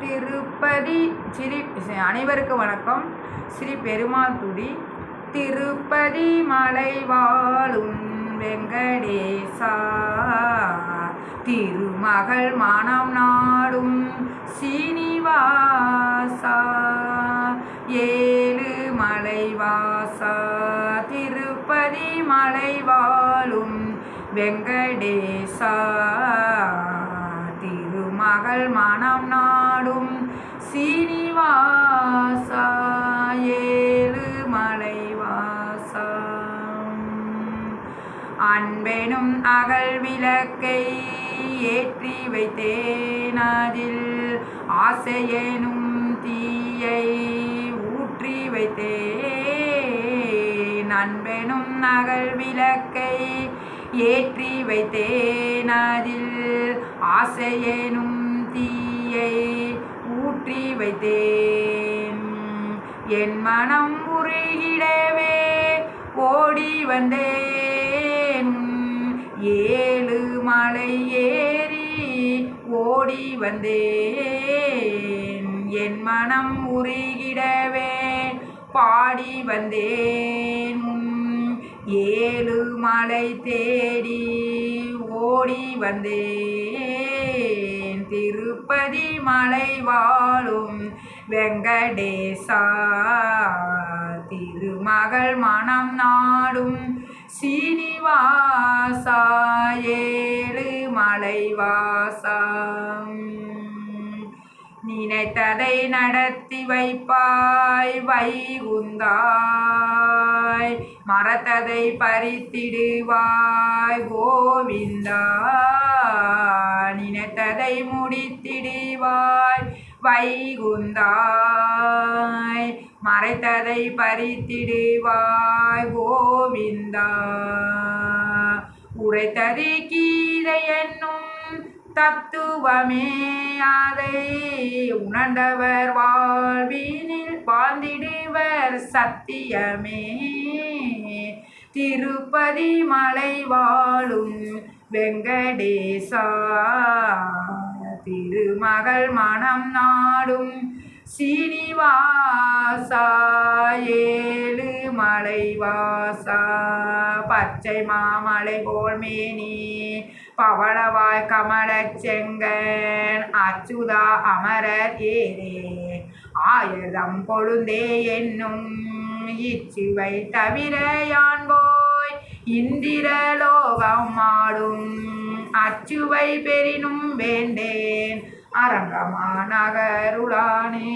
திருப்பதி ஸ்ரீ அனைவருக்கும் வணக்கம். ஸ்ரீ பெருமாள் துடி திருப்பதி மலை வாழும் வெங்கடேசா. திருமகள் மனம் நாடும் சீனிவாசா. ஏழு மலைவாசா. திருப்பதி மலை வாழும் வெங்கடேசா. மகள் மனம் நாடும் சீனிவாசா ஏழு மலைவாசா அன்பெனும் அகல் விளக்கை ஏற்றி வைத்தேன் அதில் ஆசையெனும் தீயை ஊற்றி வைத்தேன். அன்பெனும் அகல் விளக்கை ஏற்றி வைத்தேன் அதில் ஆசையேனும் தீயை ஊற்றி வைத்தேன். என் மனம் உருகிடவே ஓடி வந்தேன். ஏழு மலை ஏறி ஓடி வந்தேன். என் மனம் உருகிடவே பாடி வந்தேன். ஏழு மலை தேடி ஓ வந்தேன். திருப்பதி மலை வாழும் வெங்கடேசா திருமகள் மனம் நாடும் சீனிவாசா ஏழு மலைவாசா நினைத்ததை நடத்தி வைப்பாய் வைகுந்தா. வைகுந்தாய் மறத்ததை பறித்திடுவாய் கோவிந்தா. நினைத்ததை முடித்திடுவாய் வைகுந்தாய். மறைத்ததை பறித்திடுவாய் கோவிந்தா. உரைத்தது கீதை என்னும் தத்துவமே அதை உணர்ந்தவர் வாழ்வினில் வாழ்ந்திடுவர் சத்தியமே. திருப்பதி மலை வாழும் வெங்கடேசா திருமகள் மனம் நாடும் சீனிவாசா ஏழு மலைவாசா பச்சை மாமலை போல் மேனி. பவளவாய் கமலச் செங்கன் அச்சுதா அமரர் ஏரே ஆயுதம் கொழுந்தே என்னும் இச்சுவை தவிர யான்போய் இந்திரலோகம் ஆடும் அச்சுவை பெரினும் வேண்டேன். அரங்கமா நகருளானே